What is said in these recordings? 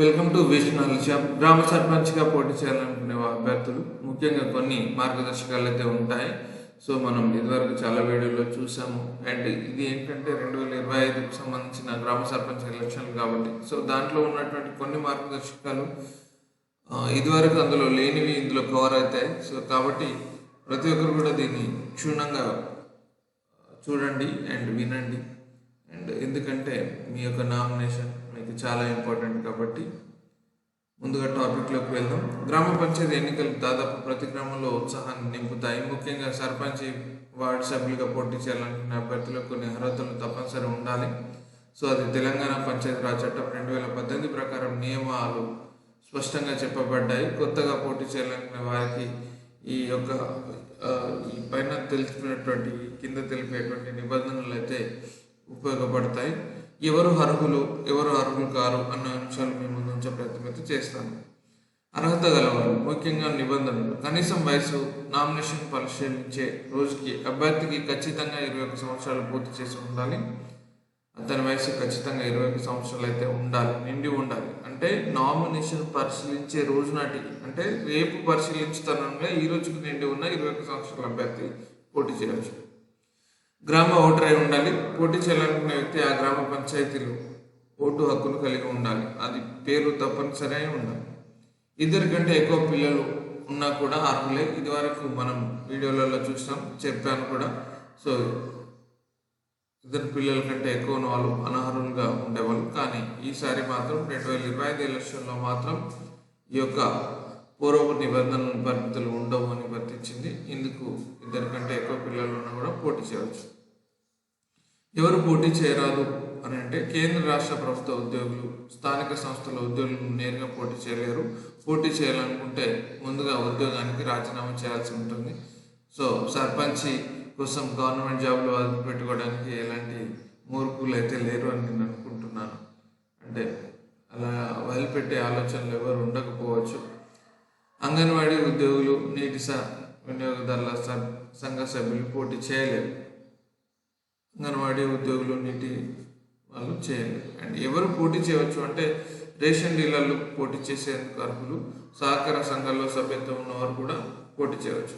Welcome to Vishnu shop గ్రామ సర్పంచ్గా పోటీ చేయాలనుకునే అభ్యర్థులు. ముఖ్యంగా కొన్ని మార్గదర్శకాలు అయితే ఉంటాయి. సో మనం ఇదివరకు చాలా వీడియోలో చూసాము. అండ్ ఇది ఏంటంటే రెండు వేల ఇరవై ఐదుకు సంబంధించిన గ్రామ సర్పంచ్ ఎలక్షన్లు కాబట్టి. సో దాంట్లో ఉన్నటువంటి కొన్ని మార్గదర్శకాలు ఇదివరకు అందులో లేనివి ఇందులో కవర్ అవుతాయి. సో కాబట్టి ప్రతి ఒక్కరు కూడా దీన్ని క్షుణ్ణంగా చూడండి అండ్ వినండి. అండ్ ఎందుకంటే మీ యొక్క నామినేషన్ ఇది చాలా ఇంపార్టెంట్ కాబట్టి ముందుగా టాపిక్లోకి వెళ్దాం. గ్రామ పంచాయతీ ఎన్నికలు దాదాపు ప్రతి గ్రామంలో ఉత్సాహాన్ని నింపుతాయి. ముఖ్యంగా సర్పంచ్ వార్డు సభ్యులుగా పోటీ చేయాలనుకునే అభ్యర్థులకు కొన్ని అర్హతలు తప్పనిసరి ఉండాలి. సో అది తెలంగాణ పంచాయతీరాజ్ చట్టం రెండు వేల పద్దెనిమిది ప్రకారం నియమాలు స్పష్టంగా చెప్పబడ్డాయి. కొత్తగా పోటీ చేయాలనుకునే వారికి ఈ యొక్క ఈ పైన తెలిసినటువంటి కింద తెలిపేటువంటి నిబంధనలు అయితే ఉపయోగపడతాయి. ఎవరు అర్హులు ఎవరు అర్హులు కారు అన్న అంశాలు మీ ముందు ఉంచే ప్రయత్నం అయితే చేస్తాను అర్హత గలవారు ముఖ్యంగా నిబంధనలు. కనీసం వయసు నామినేషన్ పరిశీలించే రోజుకి అభ్యర్థికి ఖచ్చితంగా ఇరవై ఒక సంవత్సరాలు పూర్తి చేసి ఉండాలి. అతని వయసు ఖచ్చితంగా ఇరవై ఒక సంవత్సరాలు అయితే ఉండాలి నిండి ఉండాలి. అంటే నామినేషన్ పరిశీలించే రోజు నాటికి అంటే రేపు పరిశీలించుతానగా ఈ రోజుకి నిండి ఉన్న ఇరవై ఒక సంవత్సరాల అభ్యర్థి పోటీ చేయవచ్చు. గ్రామ ఓటర్ అయి ఉండాలి. పోటీ చేయాలనుకునే వ్యక్తి ఆ గ్రామ పంచాయతీలో ఓటు హక్కును కలిగి ఉండాలి. అది పేరు తప్పనిసరి అయి ఉండాలి. ఇద్దరి కంటే ఎక్కువ పిల్లలు ఉన్నా కూడా అర్హులే. ఇది వరకు మనం వీడియోలలో చూసాం చెప్పాను కూడా. సో ఇద్దరు పిల్లల కంటే ఎక్కువ వాళ్ళు అనర్హులుగా ఉండేవాళ్ళు. కానీ ఈసారి మాత్రం రెండు వేల ఇరవై ఐదు ఎలక్షన్లో మాత్రం ఈ యొక్క పూర్వపు నిబంధనలు పరిమితులు ఉండవు అని వర్తించింది. ఇందుకు ఇద్దరి కంటే ఎక్కువ పిల్లలు ఉన్నా కూడా పోటీ చేయవచ్చు. ఎవరు పోటీ చేయరాదు అని అంటే కేంద్ర రాష్ట్ర ప్రభుత్వ ఉద్యోగులు స్థానిక సంస్థల ఉద్యోగులు నేరుగా పోటీ చేయలేరు. పోటీ చేయాలనుకుంటే ముందుగా ఉద్యోగానికి రాజీనామా చేయాల్సి ఉంటుంది. సో సర్పంచి కోసం గవర్నమెంట్ జాబ్లో వదిలి పెట్టుకోవడానికి ఎలాంటి మూర్ఖులు అయితే లేరు అని నేను అనుకుంటున్నాను. అంటే అలా వదిలిపెట్టే ఆలోచనలు ఎవరు ఉండకపోవచ్చు. అంగన్వాడీ ఉద్యోగులు నీటి స వినియోగదారుల సంఘ సభ్యులు పోటీ చేయలేరు అంగన్వాడీ ఉద్యోగులు నీటి వాళ్ళు చేయలేరు అండ్ ఎవరు పోటీ చేయవచ్చు అంటే రేషన్ డీలర్లు పోటీ చేసేందుకు అర్హులు సహకార సంఘాల్లో సభ్యత్వం ఉన్నవారు కూడా పోటీ చేయవచ్చు.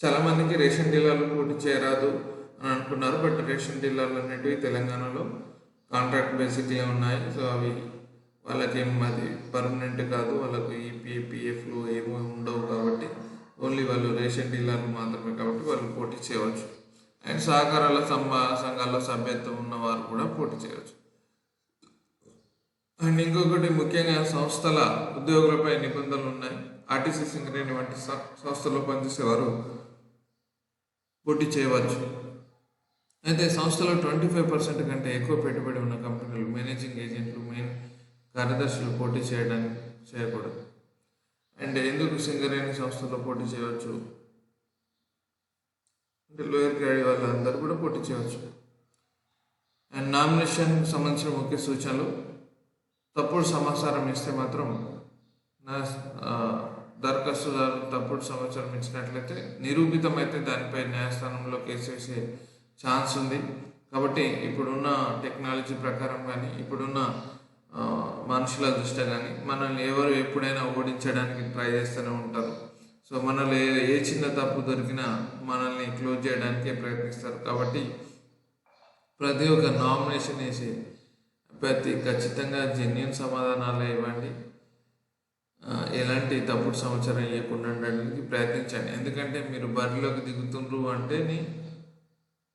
చాలా మందికి రేషన్ డీలర్లు పోటీ చేయరాదు అని అనుకున్నారు బట్ రేషన్ డీలర్లు అనేటివి తెలంగాణలో కాంట్రాక్ట్ బేసిక్గా ఉన్నాయి. సో అవి వాళ్ళకేం అది పర్మనెంట్ కాదు వాళ్ళకు ఈపీ పిఎఫ్లు ఏమో ఉండవు కాబట్టి ఓన్లీ వాళ్ళు రేషన్ డీలర్లు మాత్రమే కాబట్టి వాళ్ళు పోటీ చేయవచ్చు. అండ్ సహకారాల సంఘ సంఘాల్లో సభ్యత్వం ఉన్నవారు కూడా పోటీ చేయవచ్చు. అండ్ ఇంకొకటి ముఖ్యంగా సంస్థల ఉద్యోగులపై నిబంధనలు ఉన్నాయి. ఆర్టీసీ సింగరేణి వంటి స- సంస్థల్లో పనిచేసేవారు పోటీ చేయవచ్చు. అయితే సంస్థలో ట్వంటీ ఫైవ్ పర్సెంట్ కంటే ఎక్కువ పెట్టుబడి ఉన్న కంపెనీలు మేనేజింగ్ ఏజెంట్లు మెయిన్ కార్యదర్శులు పోటీ చేయడానికి చేయకూడదు. అండ్ ఎందుకు సింగరేణి సంస్థలో పోటీ చేయవచ్చు? అంటే లోయర్ గ్రేడ్ వాళ్ళందరూ కూడా పోటీ చేయవచ్చు. అండ్ నామినేషన్ సంబంధించిన ముఖ్య సూచనలు తప్పుడు సమాచారం ఇస్తే మాత్రం నా దరఖాస్తుదారు తప్పుడు సమాచారం ఇచ్చినట్లయితే నిరూపితమైతే దానిపై న్యాయస్థానంలో కేసు వేసే ఛాన్స్ ఉంది. కాబట్టి ఇప్పుడున్న టెక్నాలజీ ప్రకారం కానీ ఇప్పుడున్న మనుషుల దృష్ట్యా కానీ మనల్ని ఎవరు ఎప్పుడైనా ఓడించడానికి ట్రై చేస్తూనే ఉంటారు. సో మనలో ఏ- ఏ చిన్న తప్పు దొరికినా మనల్ని క్లోజ్ చేయడానికే ప్రయత్నిస్తారు. కాబట్టి ప్రతి ఒక్క నామినేషన్ వేసి ప్రతి ఖచ్చితంగా జెన్యున్ సమాధానాలు ఇవ్వండి. ఎలాంటి తప్పుడు సమాచారం ఇవ్వకుండా ఉండడానికి ప్రయత్నించండి. ఎందుకంటే మీరు బరిలోకి దిగుతుండ్రు అంటే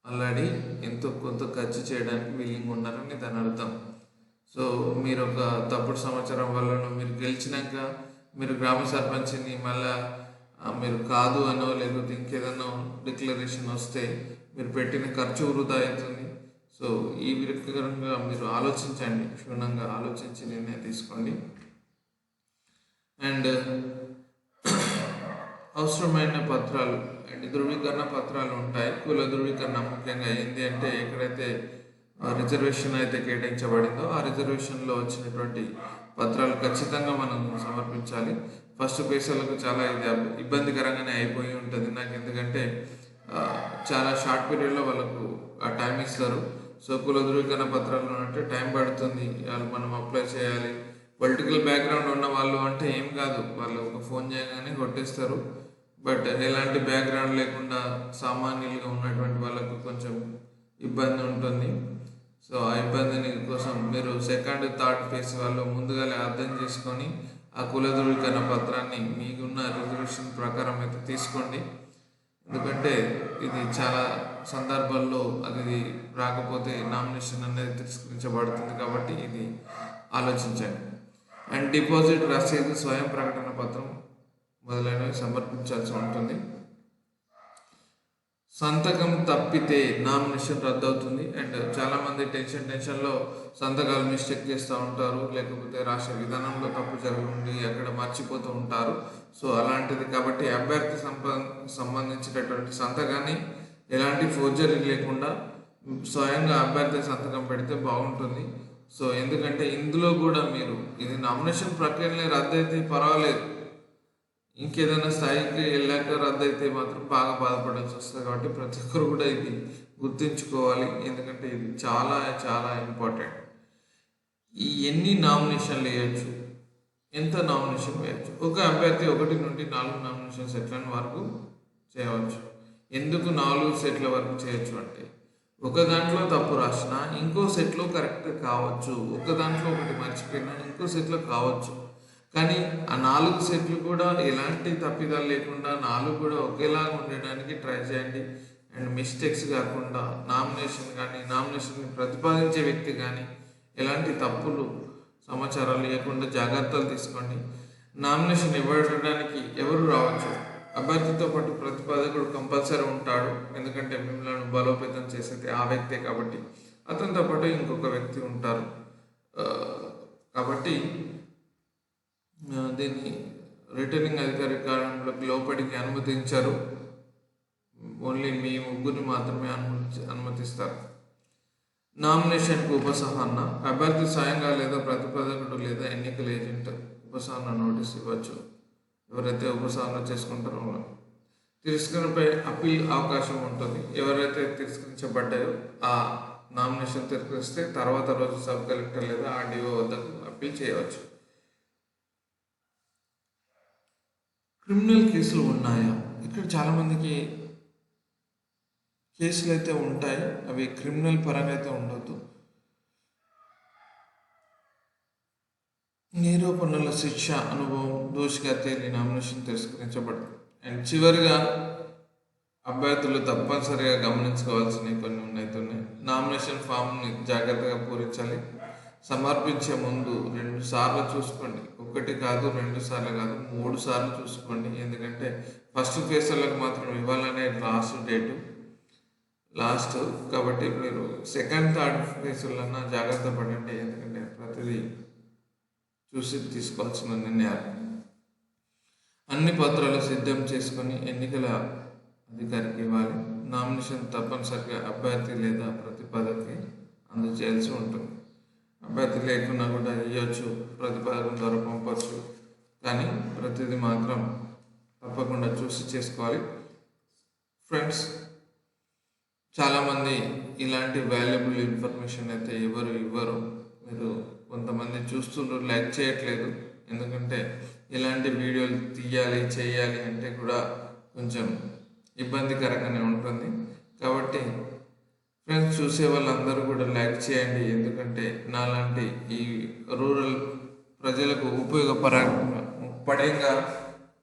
ఆల్రెడీ ఎంతో కొంత ఖర్చు చేయడానికి వీలింగ్ ఉన్నారని దాని అర్థం. సో మీరు ఒక తప్పుడు సమాచారం వల్ల మీరు గెలిచినాక మీరు గ్రామ సర్పంచ్ని మళ్ళా మీరు కాదు అనో లేకపోతే ఇంకేదన్నా డిక్లరేషన్ వస్తే మీరు పెట్టిన ఖర్చు వృధా అవుతుంది. సో ఈ విధంగా మీరు ఆలోచించండి క్షుణ్ణంగా ఆలోచించి నిర్ణయం తీసుకోండి. అండ్ అవసరమైన పత్రాలు అండ్ ధృవీకరణ పత్రాలు ఉంటాయి. కుల ధృవీకరణ ముఖ్యంగా ఏంటి అంటే ఎక్కడైతే రిజర్వేషన్ అయితే కేటాయించబడిందో ఆ రిజర్వేషన్లో వచ్చినటువంటి పత్రాలు ఖచ్చితంగా మనం సమర్పించాలి. ఫస్ట్ పేసర్లకు చాలా ఇది ఇబ్బందికరంగానే అయిపోయి ఉంటుంది. నాకు ఎందుకంటే చాలా షార్ట్ పీరియడ్లో వాళ్ళకు ఆ టైం ఇస్తారు. సో కుల ధృవీకరణ పత్రాలు అంటే టైం పడుతుంది. వాళ్ళు మనం అప్లై చేయాలి. పొలిటికల్ బ్యాక్గ్రౌండ్ ఉన్న వాళ్ళు అంటే ఏం కాదు. వాళ్ళు ఒక ఫోన్ చేయగానే కొట్టేస్తారు. బట్ ఎలాంటి బ్యాక్గ్రౌండ్ లేకుండా సామాన్యులుగా ఉన్నటువంటి వాళ్ళకు కొంచెం ఇబ్బంది ఉంటుంది. సో ఆ ఇబ్బందిని కోసం. మీరు సెకండ్ థర్డ్ ఫేజ్ వాళ్ళు ముందుగానే అర్థం చేసుకొని ఆ కుల ధృవీకరణ పత్రాన్ని మీకున్న రిజర్వేషన్ ప్రకారం అయితే తీసుకోండి. ఎందుకంటే ఇది చాలా సందర్భాల్లో అది రాకపోతే నామినేషన్ అనేది తిరస్కరించబడుతుంది కాబట్టి ఇది ఆలోచించండి. అండ్ డిపాజిట్ రసీదు స్వయం ప్రకటన పత్రం మొదలైనవి సమర్పించాల్సి ఉంటుంది. సంతకం తప్పితే నామినేషన్ రద్దు అవుతుంది అండ్ చాలామంది టెన్షన్ టెన్షన్లో సంతకాలు మిస్టేక్ చేస్తూ ఉంటారు. లేకపోతే రాష్ట్ర విధానంలో తప్పు జరుగుండి అక్కడ మర్చిపోతూ ఉంటారు. సో అలాంటిది కాబట్టి అభ్యర్థి సంబంధించినటువంటి సంతకాన్ని ఎలాంటి ఫోర్జరీ లేకుండా స్వయంగా అభ్యర్థి సంతకం పెడితే బాగుంటుంది. సో ఎందుకంటే ఇందులో కూడా మీరు ఇది నామినేషన్ ప్రక్రియనే రద్దు అయితే పర్వాలేదు. ఇంకేదైనా స్థాయికి వెళ్ళాక రద్దు అయితే మాత్రం బాగా బాధపడాల్సి వస్తుంది కాబట్టి ప్రతి ఒక్కరు కూడా ఇది గుర్తుంచుకోవాలి. ఎందుకంటే ఇది చాలా చాలా ఇంపార్టెంట్ ఈ ఎన్ని నామినేషన్లు వేయచ్చు? ఎంత నామినేషన్ వేయచ్చు? ఒక అభ్యర్థి ఒకటి నుండి నాలుగు నామినేషన్ సెట్ల వరకు చేయవచ్చు? ఎందుకు నాలుగు సెట్ల వరకు చేయొచ్చు అంటే ఒక దాంట్లో తప్పు రాసిన ఇంకో సెట్లో కరెక్ట్ కావచ్చు. ఒక దాంట్లో ఒకటి మర్చిపోయినా ఇంకో సెట్లో కావచ్చు. కానీ ఆ నాలుగు సెట్లు కూడా ఎలాంటి తప్పిదాలు లేకుండా నాలుగు కూడా ఒకేలాగా ఉండడానికి ట్రై చేయండి. అండ్ మిస్టేక్స్ కాకుండా నామినేషన్ కానీ నామినేషన్ ప్రతిపాదించే వ్యక్తి కానీ ఎలాంటి తప్పులు సమాచారాలు లేకుండా జాగ్రత్తలు తీసుకోండి. నామినేషన్ ఇవ్వడానికి ఎవరు రావచ్చు? అభ్యర్థితో పాటు ప్రతిపాదకుడు కంపల్సరీ ఉంటాడు. ఎందుకంటే మిమ్మల్ని బలోపేతం చేసేది ఆ వ్యక్తే కాబట్టి. అతనితో పాటు ఇంకొక వ్యక్తి ఉంటారు. కాబట్టి దీన్ని రిటర్నింగ్ అధికారి కార్యాలయంలోకి లోపలికి అనుమతించారు. ఓన్లీ మీ ముగ్గురిని మాత్రమే అనుమతి అనుమతిస్తారు. నామినేషన్కు ఉపసంహరణ అభ్యర్థి స్వయంగా లేదా ప్రతిపాదకుడు లేదా ఎన్నికల ఏజెంట్ ఉపసంహరణ నోటీస్ ఇవ్వచ్చు. ఎవరైతే ఉపసంహరణ చేసుకుంటారో తిరస్కరణపై అప్పీల్ అవకాశం ఉంటుంది. ఎవరైతే తిరస్కరించబడ్డాయో ఆ నామినేషన్ తిరస్కరిస్తే తర్వాత రోజు సబ్ కలెక్టర్ లేదా ఆర్డీఓ వద్దకు అప్పీల్ చేయవచ్చు. క్రిమినల్ కేసులు ఉన్నాయా? ఇక్కడ చాలామందికి కేసులు అయితే ఉంటాయి అవి క్రిమినల్ పరంగా అయితే ఉండొద్దు. నిరూపణల శిక్ష అనుభవం దోషిగా తేలి నామినేషన్ తిరస్కరించబడింది అండ్ చివరిగా అభ్యర్థులు తప్పనిసరిగా గమనించుకోవాల్సినవి కొన్ని ఉన్నాయి. నామినేషన్ ఫామ్ని జాగ్రత్తగా పూరించాలి. సమర్పించే ముందు రెండు సార్లు చూసుకోండి. ఒకటి కాదు రెండు సార్లు కాదు మూడు సార్లు చూసుకోండి. ఎందుకంటే ఫస్ట్ ఫేసర్లకు మాత్రం ఇవ్వాలనే లాస్ట్ డేటు లాస్ట్ కాబట్టి మీరు సెకండ్ థర్డ్ ఫేసులన్నా జాగ్రత్త పడండి. ఎందుకంటే ప్రతిదీ చూసి తీసుకోవాల్సిన నిర్ణయాలు. అన్ని పత్రాలు సిద్ధం చేసుకొని ఎన్నికల అధికారికి ఇవ్వాలి. నామినేషన్ తప్పనిసరిగా అభ్యర్థి లేదా ప్రతిపాదకి అందజేయాల్సి ఉంటుంది. అభ్యర్థి లేకున్నా కూడా ఇవ్వచ్చు ప్రతిపాదన ద్వారా పంపచ్చు. కానీ ప్రతిదీ మాత్రం తప్పకుండా చూసి చేసుకోవాలి. ఫ్రెండ్స్ చాలామంది ఇలాంటి వాల్యుబుల్ ఇన్ఫర్మేషన్ అయితే ఎవరు ఇవ్వరు. మీరు కొంతమంది చూస్తుండ్రు లైక్ చేయట్లేదు. ఎందుకంటే ఇలాంటి వీడియోలు తీయాలి చేయాలి అంటే కూడా కొంచెం ఇబ్బందికరంగానే ఉంటుంది. కాబట్టి ఫ్రెండ్స్ చూసే వాళ్ళందరూ కూడా లైక్ చేయండి. ఎందుకంటే నాలాంటి ఈ రూరల్ ప్రజలకు ఉపయోగపరంగా పడేగా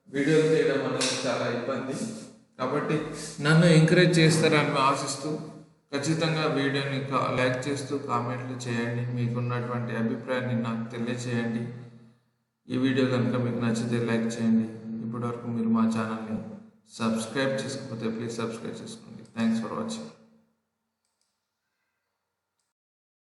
వీడియోలు తీయడం అనేది చాలా ఇబ్బంది. కాబట్టి నన్ను ఎంకరేజ్ చేస్తారని ఆశిస్తూ ఖచ్చితంగా వీడియోని కా- లైక్ చేస్తూ కామెంట్లు చేయండి. మీకున్నటువంటి అభిప్రాయాన్ని నాకు తెలియచేయండి. ఈ వీడియో కనుక మీకు నచ్చితే లైక్ చేయండి. ఇప్పటివరకు మీరు మా ఛానల్ని సబ్స్క్రైబ్ చేసుకోకపోతే ప్లీజ్ సబ్స్క్రైబ్ చేసుకోండి. Thanks for watching